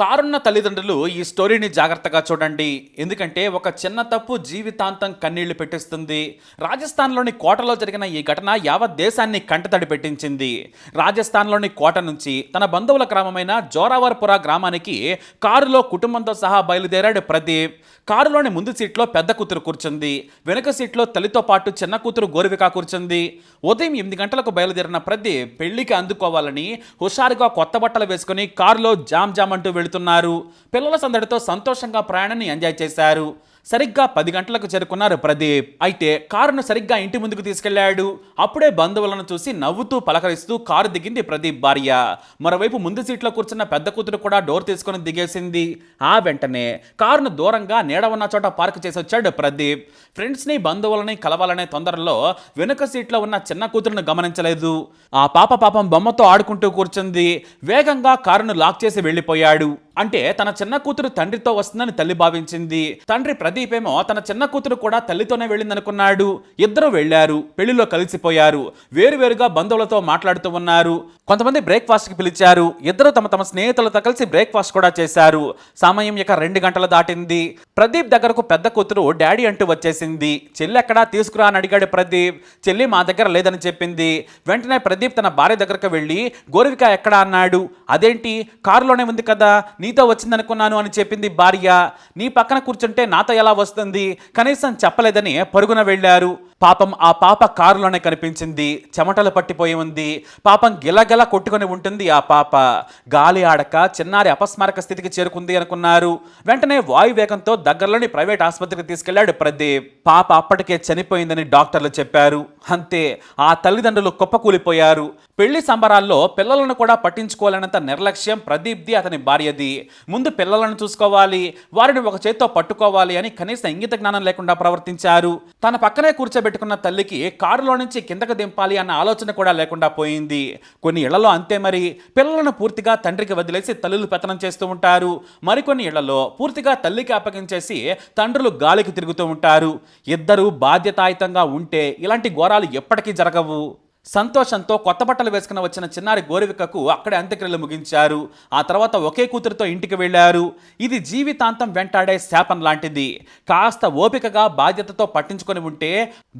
కారున్న తల్లిదండ్రులు ఈ స్టోరీని జాగ్రత్తగా చూడండి. ఎందుకంటే ఒక చిన్న తప్పు జీవితాంతం కన్నీళ్ళు పెట్టిస్తుంది. రాజస్థాన్లోని కోటలో జరిగిన ఈ ఘటన యావత్ దేశాన్ని కంటతడి పెట్టించింది. రాజస్థాన్లోని కోట నుంచి తన బంధువుల గ్రామమైన జోరావర్పుర గ్రామానికి కారులో కుటుంబంతో సహా బయలుదేరాడు ప్రదీప్. కారులోని ముందు సీట్లో పెద్ద కూతురు కూర్చుంది. వెనుక సీట్లో తల్లితో పాటు చిన్న కూతురు గోరువిక కూర్చుంది. ఉదయం ఎనిమిది గంటలకు బయలుదేరిన ప్రదీప్ పెళ్ళికి అందుకోవాలని హుషారుగా కొత్త బట్టలు వేసుకుని కారులో జామ్ జామ్ అంటూ వెళుతున్నారు. పిల్లల సందడితో సంతోషంగా ప్రయాణాన్ని ఎంజాయ్ చేశారు. సరిగ్గా పది గంటలకు చేరుకున్నారు ప్రదీప్. అయితే కారును సరిగ్గా ఇంటి ముందుకు తీసుకెళ్ళాడు. అప్పుడే బంధువులను చూసి నవ్వుతూ పలకరిస్తూ కారు దిగింది ప్రదీప్ భార్య. మరోవైపు ముందు సీట్లో కూర్చున్న పెద్ద కూతురు కూడా డోర్ తీసుకుని దిగేసింది. ఆ వెంటనే కారును దూరంగా నీడ ఉన్న చోట పార్క్ చేసి వచ్చాడు ప్రదీప్. ఫ్రెండ్స్ని బంధువులని కలవాలనే తొందరలో వెనుక సీట్లో ఉన్న చిన్న కూతురును గమనించలేదు. ఆ పాప పాపం బొమ్మతో ఆడుకుంటూ కూర్చుంది. వేగంగా కారును లాక్ చేసి వెళ్ళిపోయాడు. అంటే తన చిన్న కూతురు తండ్రితో వస్తుందని తల్లి భావించింది. తండ్రి ప్రదీప్ ఏమో తన చిన్న కూతురు కూడా తల్లితోనే వెళ్ళిందనుకున్నాడు. ఇద్దరు వెళ్ళారు. పెళ్ళిలో కలిసిపోయారు. వేరువేరుగా బంధువులతో మాట్లాడుతూ ఉన్నారు. కొంతమంది బ్రేక్ఫాస్ట్కి పిలిచారు. ఇద్దరు తమ తమ స్నేహితులతో కలిసి బ్రేక్ఫాస్ట్ కూడా చేశారు. సమయం ఇక రెండు గంటలు దాటింది. ప్రదీప్ దగ్గరకు పెద్ద కూతురు డాడీ అంటూ వచ్చేసింది. చెల్లి ఎక్కడా? తీసుకురా అని అడిగాడు ప్రదీప్. చెల్లి మా దగ్గర లేదని చెప్పింది. వెంటనే ప్రదీప్ తన భార్య దగ్గరకు వెళ్ళి గోరువిక ఎక్కడా? అన్నాడు. అదేంటి? కారులోనే ఉంది కదా. నీతో వచ్చిందనుకున్నాను అని చెప్పింది భార్య. నీ పక్కన కూర్చుంటే నాతో ఎలా వస్తుంది? కనీసం చెప్పలేదని పరుగున వెళ్ళారు. పాపం ఆ పాప కారులోనే కనిపించింది చెమటలు పట్టిపోయి ఉంది పాపం గిలగిల కొట్టుకొని ఉంటుంది ఆ పాప. గాలి ఆడక చిన్నారి అపస్మారక స్థితికి చేరుకుంది అనుకున్నారు. వెంటనే వాయు వేగంతో దగ్గరలోని ప్రైవేట్ ఆసుపత్రికి తీసుకెళ్ళాడు ప్రదీప్. పాప అప్పటికే చనిపోయిందని డాక్టర్లు చెప్పారు. అంతే ఆ తల్లిదండ్రులు కుప్పకూలిపోయారు. పెళ్ళి సంబరాల్లో పిల్లలను కూడా పట్టించుకోలేనంత నిర్లక్ష్యం ప్రదీప్ది అతని భార్యది. ముందు పిల్లలను చూసుకోవాలి వారిని ఒక చేత్తో పట్టుకోవాలి అని కనీస ఇంగిత జ్ఞానం లేకుండా ప్రవర్తించారు. తన పక్కనే కూర్చోబెట్టి పెట్టుకున్న తల్లికి కారులో నుంచి కిందకు దింపాలి అన్న ఆలోచన కూడా లేకుండా పోయింది. కొన్ని ఇళ్ళలో అంతే మరి. పిల్లలను పూర్తిగా తండ్రికి వదిలేసి తల్లులు పెత్తనం చేస్తూ ఉంటారు. మరికొన్ని ఇళ్ళలో పూర్తిగా తల్లికి అప్పగించేసి తండ్రులు గాలికి తిరుగుతూ ఉంటారు. ఇద్దరు బాధ్యతాయుతంగా ఉంటే ఇలాంటి ఘోరాలు ఎప్పటికీ జరగవు. సంతోషంతో కొత్త బట్టలు వేసుకుని వచ్చిన చిన్నారి గోరివికకు అక్కడే అంత్యక్రియలు ముగించారు. ఆ తర్వాత ఒకే కూతురుతో ఇంటికి వెళ్ళారు ఇది జీవితాంతం వెంటాడే శాపం లాంటిది. కాస్త ఓపికగా బాధ్యతతో పట్టించుకొని ఉంటే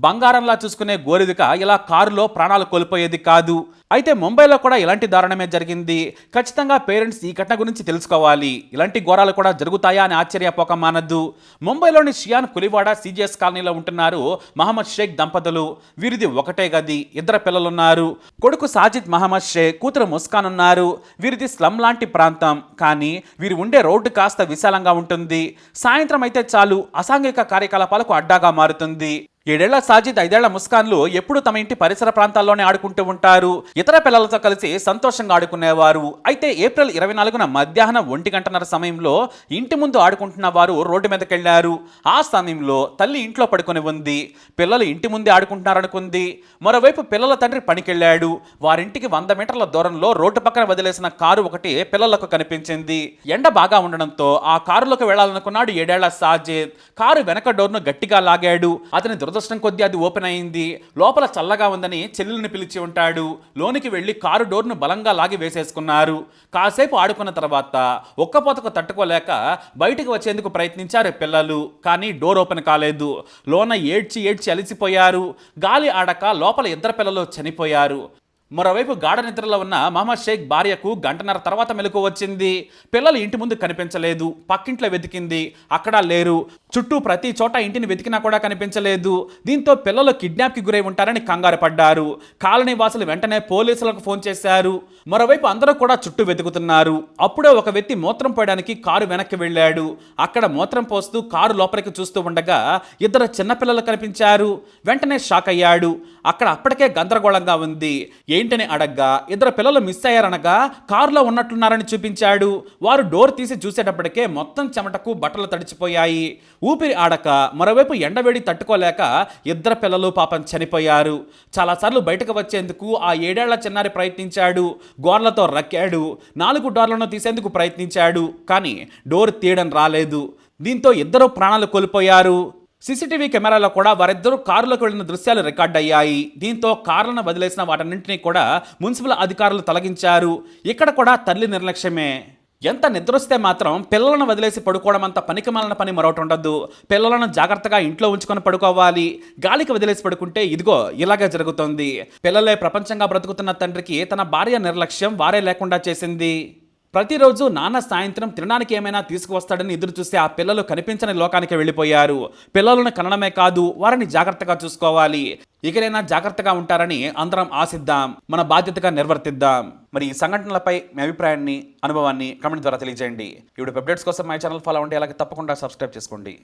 బంగారంలా చూసుకునే గోరివిక ఇలా కారులో ప్రాణాలు కోల్పోయేది కాదు. అయితే ముంబైలో కూడా ఇలాంటి దారుణమే జరిగింది. ఖచ్చితంగా పేరెంట్స్ ఈ ఘటన గురించి తెలుసుకోవాలి. ఇలాంటి ఘోరాలు కూడా జరుగుతాయా అని ఆశ్చర్యపోక మానద్దు. ముంబైలోని షియాన్ కులివాడ సిజిఎస్ కాలనీలో ఉంటున్నారు మహమ్మద్ షేక్ దంపతులు. వీరిది ఒకటే గది. ఇద్దరు పిల్లలున్నారు కొడుకు సాజిద్ మహమ్మద్ షే కూతురు ముస్కాన్ ఉన్నారు వీరిది స్లమ్ లాంటి ప్రాంతం. కానీ వీరు ఉండే రోడ్డు కాస్త విశాలంగా ఉంటుంది. సాయంత్రం అయితే చాలు. అసాంఘిక కార్యకలాపాలకు అడ్డాగా మారుతుంది. ఏడేళ్ళ సాజిద్ ఐదేళ్ళ ముస్కాన్లు ఎప్పుడు తమ ఇంటి పరిసర ప్రాంతాల్లోనే ఆడుకుంటూ ఉంటారు? ఇతర పిల్లలతో కలిసి సంతోషంగా ఆడుకునేవారు. అయితే ఏప్రిల్ ఇరవై నాలుగున మధ్యాహ్నం ఒంటి గంటన్నర సమయంలో ఇంటి ముందు ఆడుకుంటున్న వారు రోడ్డు మీదకెళ్ళారు. ఆ సమయంలో తల్లి ఇంట్లో పడుకొని ఉంది. పిల్లలు ఇంటి ముందే ఆడుకుంటున్నారనుకుంది. మరోవైపు పిల్లల తండ్రి పనికెళ్ళాడు వారింటికి వంద మీటర్ల దూరంలో రోడ్డు పక్కన వదిలేసిన కారు ఒకటి పిల్లలకు కనిపించింది. ఎండ బాగా ఉండడంతో ఆ కారులోకి వెళ్ళాలనుకున్నాడు ఏడేళ్ళ సాజిద్. కారు వెనక డోర్ను గట్టిగా లాగాడు. అతని దురదృష్టం కొద్దీ అది ఓపెన్ అయింది. లోపల చల్లగా ఉందని చెల్లెల్ని పిలిచి ఉంటాడు. లోనికి వెళ్ళి కారు డోర్ను బలంగా లాగి వేసేసుకున్నారు. కాసేపు ఆడుకున్న తర్వాత ఒక్కపోతకు తట్టుకోలేక బయటికి వచ్చేందుకు ప్రయత్నించారు పిల్లలు. కానీ డోర్ ఓపెన్ కాలేదు. లోన ఏడ్చి ఏడ్చి అలిసిపోయారు. గాలి ఆడక లోపల ఇద్దరు పిల్లలు చనిపోయారు. మరోవైపు గాఢ నిద్రలో ఉన్న మహమ్మద్ షేక్ భార్యకు గంటన్నర తర్వాత మెలకు వచ్చింది. పిల్లలు ఇంటి ముందు కనిపించలేదు. పక్కింట్లో వెతికింది. అక్కడ లేరు. చుట్టూ ప్రతి చోట ఇంటిని వెతికినా కూడా కనిపించలేదు. దీంతో పిల్లలు కిడ్నాప్కి గురై ఉంటారని కంగారు పడ్డారు. కాలనీ వాసులు వెంటనే పోలీసులకు ఫోన్ చేశారు. మరోవైపు అందరూ కూడా చుట్టూ వెతుకుతున్నారు. అప్పుడే ఒక వ్యక్తి మూత్రం పోయడానికి కారు వెనక్కి వెళ్ళాడు. అక్కడ మూత్రం పోస్తూ కారు లోపలికి చూస్తూ ఉండగా ఇద్దరు చిన్నపిల్లలు కనిపించారు. వెంటనే షాక్ అయ్యాడు. అక్కడ అప్పటికే గందరగోళంగా ఉంది. ఏం ఏంటని అడగ్గా ఇద్దరు పిల్లలు మిస్ అయ్యారనగా కారులో ఉన్నట్లున్నారని చూపించాడు. వారు డోర్ తీసి చూసేటప్పటికే మొత్తం చెమటకు బట్టలు తడిచిపోయాయి. ఊపిరి ఆడక మరోవైపు ఎండవేడి తట్టుకోలేక ఇద్దరు పిల్లలు పాపం చనిపోయారు. చాలాసార్లు బయటకు వచ్చేందుకు ఆ ఏడేళ్ళ చిన్నారి ప్రయత్నించాడు. గోర్లతో రక్కాడు. నాలుగు డోర్లను తీసేందుకు ప్రయత్నించాడు. కానీ డోర్ తీయడం రాలేదు. దీంతో ఇద్దరు ప్రాణాలు కోల్పోయారు. సీసీటీవీ కెమెరాలో కూడా వారిద్దరూ కారులోకి వెళ్ళిన దృశ్యాలు రికార్డ్ అయ్యాయి. దీంతో కార్లను వదిలేసిన వాటన్నింటినీ కూడా మున్సిపల్ అధికారులు తొలగించారు. ఇక్కడ కూడా తల్లి నిర్లక్ష్యమే. ఎంత నిద్రొస్తే మాత్రం పిల్లలను వదిలేసి పడుకోవడం అంత పనికిమాలిన పని మరొకటి ఉండదు. పిల్లలను జాగ్రత్తగా ఇంట్లో ఉంచుకొని పడుకోవాలి. గాలికి వదిలేసి పడుకుంటే ఇదిగో ఇలాగే జరుగుతోంది. పిల్లలే ప్రపంచంగా బ్రతుకుతున్న తండ్రికి తన భార్య నిర్లక్ష్యం వారే లేకుండా చేసింది. ప్రతిరోజు నాన్న సాయంత్రం తినడానికి ఏమైనా తీసుకువస్తాడని ఎదురు చూస్తే ఆ పిల్లలు కనిపించని లోకానికి వెళ్ళిపోయారు. పిల్లలను కనడమే కాదు వారిని జాగ్రత్తగా చూసుకోవాలి. ఇకనైనా జాగ్రత్తగా ఉంటారని అందరం ఆశిద్దాం మన బాధ్యతగా నిర్వర్తిద్దాం. మరి ఈ సంఘటనలపై మీ అభిప్రాయాన్ని అనుభవాన్ని కమెంట్ ద్వారా తెలియజేయండి. ఇప్పుడు అప్డేట్స్ కోసం మై ఛానల్ ఫాలో అంటే అలాగే తప్పకుండా సబ్స్క్రైబ్ చేసుకోండి.